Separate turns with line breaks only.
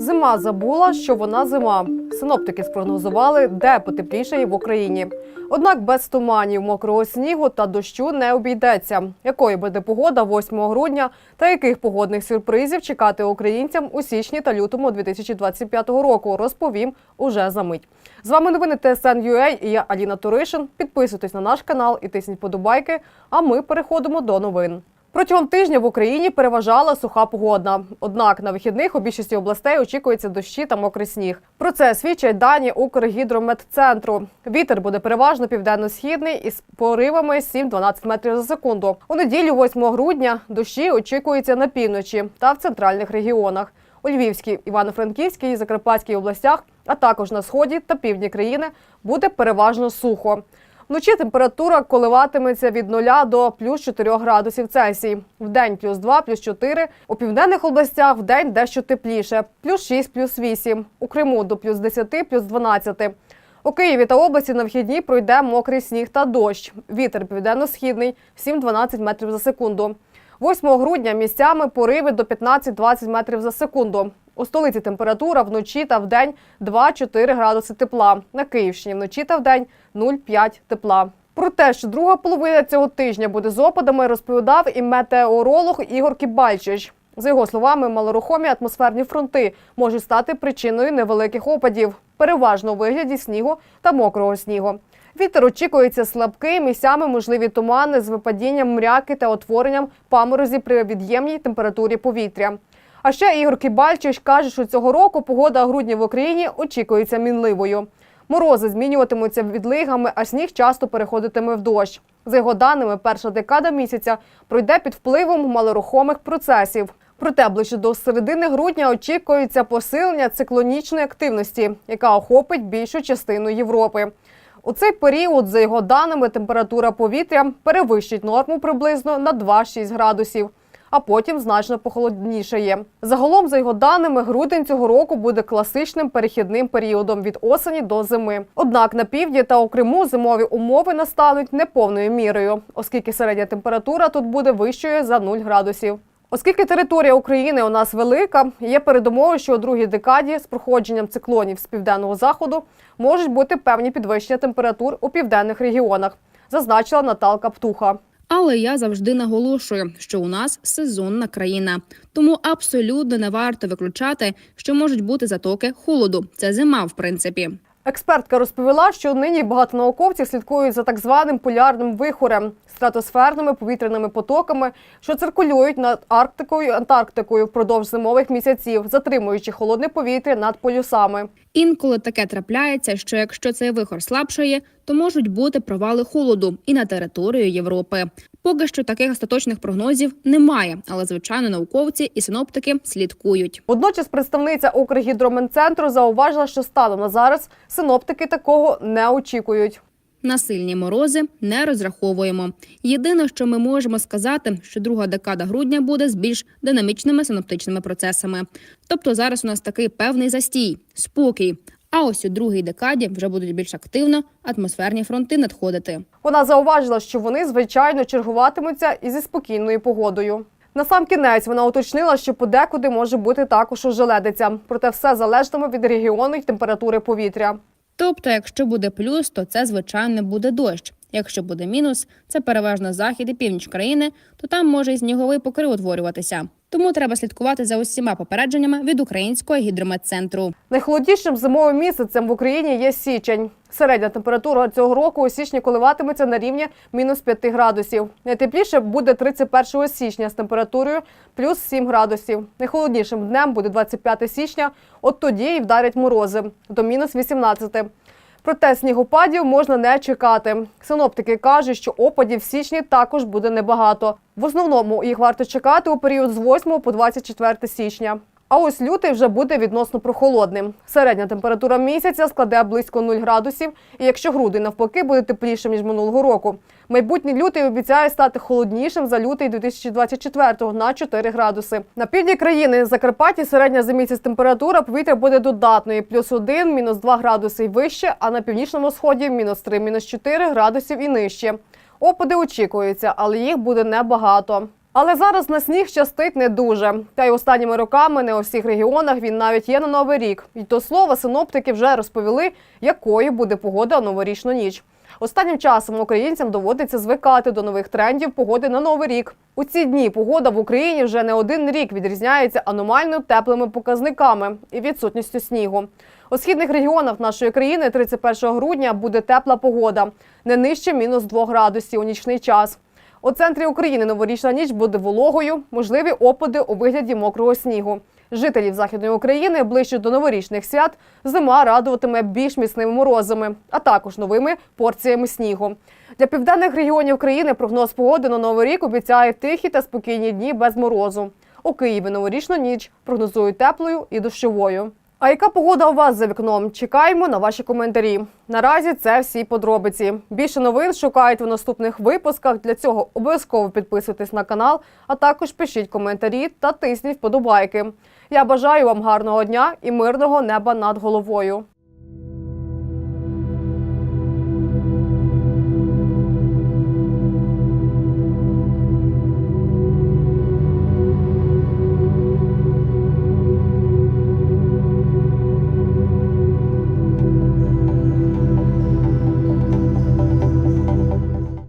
Зима забула, що вона зима. Синоптики спрогнозували, де потеплішає в Україні. Однак без туманів, мокрого снігу та дощу не обійдеться. Якою буде погода 8 грудня та яких погодних сюрпризів чекати українцям у січні та лютому 2025 року, розповім уже за мить. З вами новини ТСН.UA і я Аліна Туришин. Підписуйтесь на наш канал і тисніть подобайки. А ми переходимо до новин. Протягом тижня в Україні переважала суха погода. Однак на вихідних у більшості областей очікується дощі та мокрий сніг. Про це свідчать дані Укргідрометцентру. Вітер буде переважно південно-східний із поривами 7-12 метрів за секунду. У неділю, 8 грудня, дощі очікуються на півночі та в центральних регіонах. У Львівській, Івано-Франківській і Закарпатській областях, а також на сході та півдні країни буде переважно сухо. Вночі температура коливатиметься від 0 до плюс 4 градусів Цельсій. День плюс 2, плюс 4. У південних областях в день дещо тепліше. Плюс 6, плюс 8. У Криму до плюс 10, плюс 12. У Києві та області на вхідні пройде мокрий сніг та дощ. Вітер південно-східний 7-12 метрів за секунду. 8 грудня місцями пориви до 15-20 метрів за секунду. У столиці температура вночі та вдень 2-4 градуси тепла. На Київщині вночі та вдень 0,5 тепла. Про те, що друга половина цього тижня буде з опадами, розповідав і метеоролог Ігор Кібальчич. За його словами, малорухомі атмосферні фронти можуть стати причиною невеликих опадів, переважно у вигляді снігу та мокрого снігу. Вітер очікується слабкий, місцями можливі тумани з випадінням мряки та утворенням паморозі при від'ємній температурі повітря. А ще Ігор Кібальчич каже, що цього року погода у грудні в Україні очікується мінливою. Морози змінюватимуться відлигами, а сніг часто переходитиме в дощ. За його даними, перша декада місяця пройде під впливом малорухомих процесів. Проте ближче до середини грудня очікується посилення циклонічної активності, яка охопить більшу частину Європи. У цей період, за його даними, температура повітря перевищить норму приблизно на 2-6 градусів а потім значно похолоднішає. Загалом, за його даними, грудень цього року буде класичним перехідним періодом від осені до зими. Однак на півдні та у Криму зимові умови настануть неповною мірою, оскільки середня температура тут буде вищою за 0 градусів. Оскільки територія України у нас велика, є передумови, що у другій декаді з проходженням циклонів з південного заходу можуть бути певні підвищення температур у південних регіонах, зазначила Наталка Птуха.
Але я завжди наголошую, що у нас сезонна країна, тому абсолютно не варто виключати, що можуть бути затоки холоду. Це зима, в принципі.
Експертка розповіла, що нині багато науковців слідкують за так званим полярним вихорем стратосферними повітряними потоками, що циркулюють над Арктикою і Антарктикою впродовж зимових місяців, затримуючи холодне повітря над полюсами.
Інколи таке трапляється, що якщо цей вихор слабшає, то можуть бути провали холоду і на територію Європи. Поки що таких остаточних прогнозів немає, але звичайно науковці і синоптики слідкують.
Водночас представниця Укргідроменцентру зауважила, що станом на зараз синоптики такого не очікують.
На сильні морози не розраховуємо. Єдине, що ми можемо сказати, що друга декада грудня буде з більш динамічними синоптичними процесами. Тобто зараз у нас такий певний застій, спокій. А ось у другій декаді вже будуть більш активно атмосферні фронти надходити.
Вона зауважила, що вони звичайно чергуватимуться і зі спокійною погодою. На сам кінець вона уточнила, що подекуди може бути також ожеледиця, проте все залежатиме від регіону й температури повітря.
Тобто, якщо буде плюс, то це звичайно буде дощ. Якщо буде мінус, це переважно захід і північ країни, то там може і сніговий покрив утворюватися. Тому треба слідкувати за усіма попередженнями від українського гідрометцентру.
Найхолоднішим зимовим місяцем в Україні є січень. Середня температура цього року у січні коливатиметься на рівні мінус 5 градусів. Найтепліше буде 31 січня з температурою плюс 7 градусів. Найхолоднішим днем буде 25 січня. От тоді і вдарять морози до мінус 18. Проте снігопадів можна не чекати. Синоптики кажуть, що опадів в січні також буде небагато. В основному їх варто чекати у період з 8 по 24 січня. А ось лютий вже буде відносно прохолодним. Середня температура місяця складе близько 0 градусів, і якщо грудень навпаки буде теплішим ніж минулого року. Майбутній лютий обіцяє стати холоднішим за лютий 2024 на 4 градуси. На півдні країни Закарпатті середня за місяць температура повітря буде додатною плюс 1, мінус 2 градуси і вище, а на північному сході мінус 3, мінус 4 градусів і нижче. Опади очікуються, але їх буде небагато. Але зараз на сніг щастить не дуже. Та й останніми роками не у всіх регіонах він навіть є на новий рік. І до слова, синоптики вже розповіли, якою буде погода новорічну ніч. Останнім часом українцям доводиться звикати до нових трендів погоди на новий рік. У ці дні погода в Україні вже не один рік відрізняється аномально теплими показниками і відсутністю снігу. У східних регіонах нашої країни 31 грудня буде тепла погода, не нижче мінус 2 градусів у нічний час. У центрі України новорічна ніч буде вологою, можливі опади у вигляді мокрого снігу. Жителів Західної України ближче до новорічних свят зима радуватиме більш міцними морозами, а також новими порціями снігу. Для південних регіонів країни прогноз погоди на новий рік обіцяє тихі та спокійні дні без морозу. У Києві новорічну ніч прогнозують теплою і дощовою. А яка погода у вас за вікном? Чекаємо на ваші коментарі. Наразі це всі подробиці. Більше новин шукають в наступних випусках. Для цього обов'язково підписуйтесь на канал, а також пишіть коментарі та тисніть вподобайки. Я бажаю вам гарного дня і мирного неба над головою.